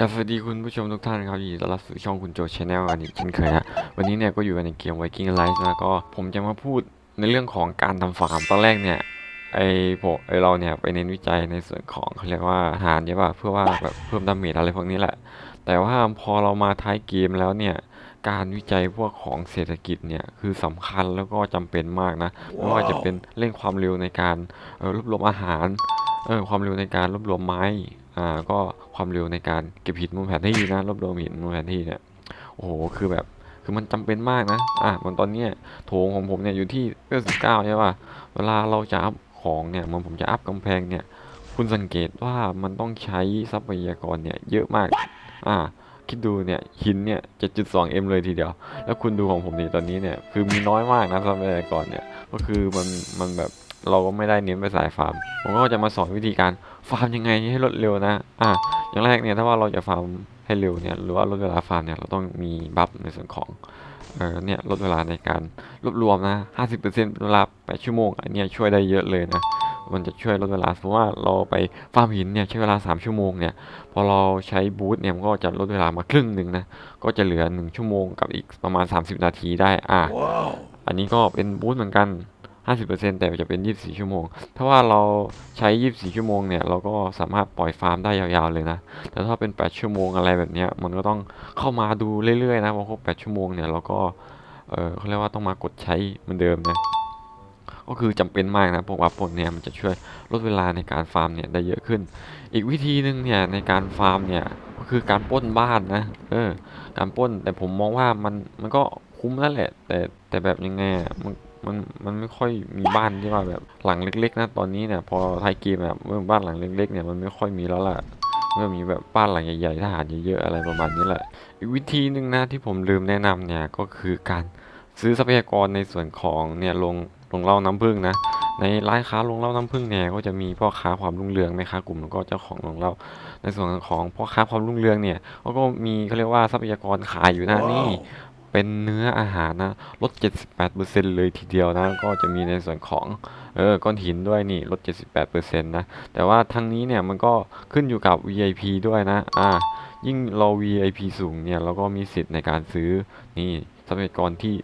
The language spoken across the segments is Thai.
ครับสวัสดีคุณผู้ชมทุกท่านครับยินดีต้อนรับสู่ช่องคุณโจชแนลกันอีกเช่นเคยฮะวันนี้เนี่ยก็อยู่กันในเกม Viking Rise นะก็ผมจะมาพูดในเรื่องของการทำฟาร์มตอนแรกเนี่ยไอพวกไอเราเนี่ยไปเน้นวิจัยในส่วนของเขาเรียกว่าอาหารใช่ป่ะเพื่อว่าแบบเพิ่มดาเมจอะไรพวกนี้แหละ แต่ว่าพอเรามาท้ายเกมแล้วเนี่ยการวิจัยพวกของเศรษฐกิจเนี่ยคือสำคัญแล้วก็จำเป็นมากนะไม่ว่าจะเป็นเร่งความเร็วในการรวบรวมอาหารเออความเร็วในการรวบรวมไม้ อ่าก็ความเร็วในการเก็บหินบนแผนที่นะรวบรวมหินบนแผนที่เนี่ยโอ้โหคือแบบคือมันจำเป็นมากนะอะเหมือนตอนเนี้ยโถงของผมเนี่ยอยู่ที่เก้าสิบเก้าใช่ป่ะเวลาเราจะอัพของเนี่ยเหมือนผมจะอัพกำแพงเนี่ย คุณสังเกตว่ามันต้องใช้ทรัพยากรเนี่ยเยอะมากอ่าคิดดูเนี่ยหินเนี่ย 7.2 m เลยทีเดียว แล้วคุณดูของผมนี่ตอนนี้เนี่ย คือมีน้อยมากนะทรัพยากรเนี่ย ก็คือมันมันแบบ เราก็ไม่ได้เน้นไปสายฟาร์ม ผมก็จะมาสอนวิธีการฟาร์มยังไงให้รวดเร็วนะ อะอย่างแรกเนี่ยถ้าว่าเราจะฟาร์มให้เร็วเนี่ยหรือว่าลดเวลาฟาร์มเนี่ยเราต้องมีบัฟในส่วนของเออเนี่ยลดเวลาในการรวบรวมนะ50%เวลา8ชั่วโมงอันเนี้ยช่วยได้เยอะเลยนะมันจะช่วยลดเวลาสมมติว่าเราไปฟาร์มหินเนี่ยใช้เวลา 3 ชั่วโมงเนี่ย พอเราใช้บูทเนี่ยมันก็จะลดเวลามาครึ่งหนึ่งนะ ก็จะเหลือ 1 ชั่วโมงกับอีกประมาณ 30 นาทีได้ อะอันนี้ก็เป็นบูทเหมือนกัน 50%แต่จะเป็น 24 ชั่วโมง ถ้าว่าเราใช้ 24 ชั่วโมงเนี่ย เราก็สามารถปล่อยฟาร์มได้ยาวๆเลยนะ แต่ถ้าเป็น 8 ชั่วโมงอะไรแบบนี้มันก็ต้องเข้ามาดูเรื่อยๆนะพอครบ 8 ชั่วโมงเนี่ยเราก็ เออเขาเรียกว่าต้องมากดใช้เหมือนเดิมนะก็คือจำเป็นมากนะพวกวัปปนเนี่ยมันจะช่วยลดเวลาในการฟาร์มเนี่ยได้เยอะขึ้น อีกวิธีหนึ่งเนี่ยในการฟาร์มเนี่ยก็คือการป้นบ้านนะ เออ การป้นแต่ผมมองว่ามันมันก็คุ้มนั่นแหละ แต่แต่แบบยังไงมัน มันมันไม่ค่อยมีบ้านที่ว่าแบบหลังเล็ก ๆ นะตอนนี้เนี่ยพอท้ายเกมแบบเมื่อบ้านหลังเล็ก ๆ เนี่ยมันไม่ค่อยมีแล้วล่ะเมื่อมีแบบบ้านหลังใหญ่ๆทหารเยอะๆอะไรประมาณนี้แหละ อีกวิธีหนึ่งนะที่ผมลืมแนะนำเนี่ยก็คือการซื้อทรัพยากรในส่วนของเนี่ยลงลงเล่าน้ำผึ้งนะในร้านค้าลงเล่าน้ำผึ้งเนี่ยก็จะมีพ่อค้าความรุ่งเรืองแม่ค้ากลุ่มแล้วก็เจ้าของลงเล่าในส่วนของพ่อค้าความรุ่งเรืองเนี่ยเขาก็มีเขาเรียกว่าทรัพยากรขายอยู่นะนี่ เป็นเนื้ออาหารนะลด 78%เลยทีเดียวนะ ก็จะมีในส่วนของเออก้อนหินด้วยนี่ลด 78%นะ แต่ว่าทั้งนี้เนี่ยมันก็ขึ้นอยู่กับ VIP ด้วยนะ อ่า ยิ่งเรา VIP สูงเนี่ยเราก็มีสิทธิ์ในการซื้อนี่ทรัพยากรที่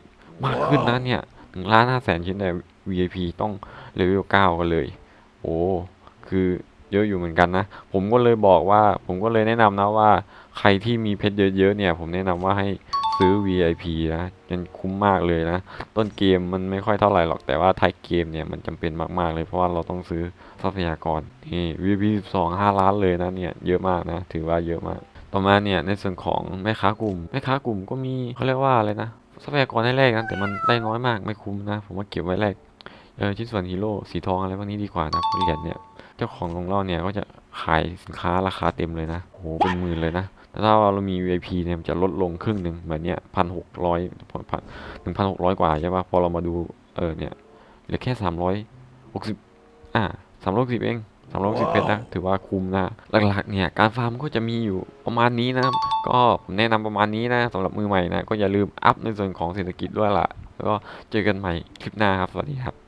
มากขึ้นนะเนี่ยหนึ่งล้านห้าแสนชิ้นแต่ VIP ต้องเลเวล9กันเลย โอ้คือเยอะอยู่เหมือนกันนะ ผมก็เลยบอกว่า ผมก็เลยแนะนำนะว่า ใครที่มีเพชรเยอะๆเนี่ย ผมแนะนำว่าให้ ซื้อ VIP นะมันคุ้มมากเลยนะ ต้นเกมมันไม่ค่อยเท่าไหร่หรอกแต่ว่าท้ายเกมเนี่ยมันจำเป็นมากๆเลยเพราะว่าเราต้องซื้อทรัพยากรนี่ VIP 12 5 ล้านเลยนะเนี่ยเยอะมากนะ ถือว่าเยอะมาก ต่อมาเนี่ยในส่วนของแม่ค้ากลุ่มแม่ค้ากลุ่มก็มีเขาเรียกว่าอะไรนะทรัพยากรให้แลกนะแต่มันได้น้อยมากไม่คุ้มนะ ผมว่าเก็บไว้แลกเออชิ้นส่วนฮีโร่สีทองอะไรพวกนี้ดีกว่านะเหรียญเนี่ยเจ้าของโรงเล่าเนี่ยก็จะขายสินค้าราคาเต็มเลยนะโอ้โหเป็นหมื่นเลยนะ ถ้าเรามี VIP เนี่ยมันจะลดลงครึ่งหนึ่งเหมือนเนี้ยพันหกร้อยพันหนึ่งพันหกร้อยกว่าใช่ปะพอเรามาดูเออเนี่ยเหลือแค่สามร้อยหกสิบอ่าสามร้อยสิบเองสามร้อยสิบเพชรนะถือว่าคุ้มนะหลักๆเนี่ยการฟาร์มก็จะมีอยู่ประมาณนี้นะก็ผมแนะนำประมาณนี้นะสำหรับมือใหม่นะก็อย่าลืมอัพในส่วนของเศรษฐกิจด้วยล่ะแล้วก็เจอกันใหม่คลิปหน้าครับสวัสดีครับ